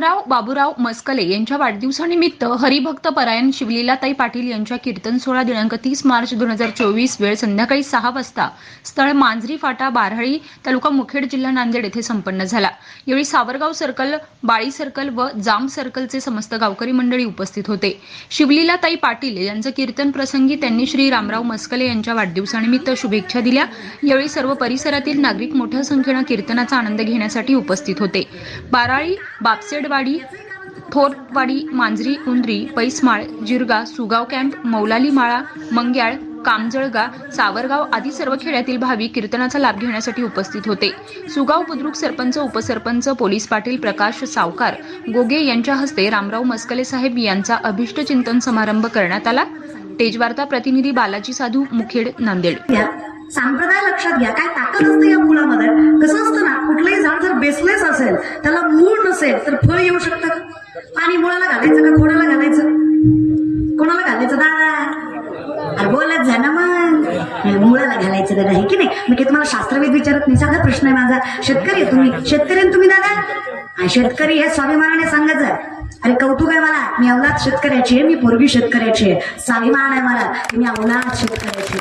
बाबूराव मस्कले यांच्या वाढदिवसानिमित्त हरिभक्त परायण शिवलीलाताई पाटील यांच्या कीर्तन सोहळा दिनांक तीस मार्च दोन हजार चोवीस वेळ संध्याकाळी सहा वाजता. स्थळ मांजरी फाटा बारहळी तालुका मुखेड जिल्हा नांदेड येथे संपन्न झाला. यावेळी सावरगाव सर्कल बाळी सर्कल व जाम सर्कलचे समस्त गावकरी मंडळी उपस्थित होते. शिवलीलाताई पाटील यांचं कीर्तन प्रसंगी त्यांनी श्री रामराव मस्कले यांच्या वाढदिवसानिमित्त शुभेच्छा दिल्या. यावेळी सर्व परिसरातील नागरिक मोठ्या संख्येनं कीर्तनाचा आनंद घेण्यासाठी उपस्थित होते. बाराळी बापसेड बापसेडवाडी थोरवाडी मांजरी उंद्री पैसमाळ जिरगा सुगाव कॅम्प मौलाली माळा मंग्याळ कामजळगा सावरगाव आदी सर्व खेड्यातील भाविक कीर्तनाचा लाभ घेण्यासाठी उपस्थित होते. सुगाव बुद्रुक सरपंच उपसरपंच पोलीस पाटील प्रकाश सावकार गोगे यांच्या हस्ते रामराव मस्कले साहेब यांचा अभिष्ट चिंतन समारंभ करण्यात आला. तेजवार्ता प्रतिनिधी बालाजी साधू मुखेड नांदेड. घ्या संप्रदाय लक्षात घ्या. काय ताकद असते या मुळामध्ये कसं असतं ना कुठलंही झाड जर बेसलेस असेल त्याला मूळ नसेल तर फळ येऊ शकतं. का? पाणी मुळाला घालायचं का कोणाला घालायचं? कोणाला घालायचं? दादा. अरे बोलत जा ना मग. मुळाला घालायचं दादा आहे की नाही? मी की तुम्हाला शास्त्रवेद विचारत नाही? साधा प्रश्न आहे माझा. शेतकरी आहे तुम्ही. शेतकरी तुम्ही दादा? शेतकरी हे स्वाभिमानाने सांगायचं अरे कौतुक आहे मला मी अवलाद शेतकऱ्याची आहे मी पूर्वी शेतकऱ्याची आहे. स्वाभिमान आहे मला मी अवलाद शेतकऱ्याची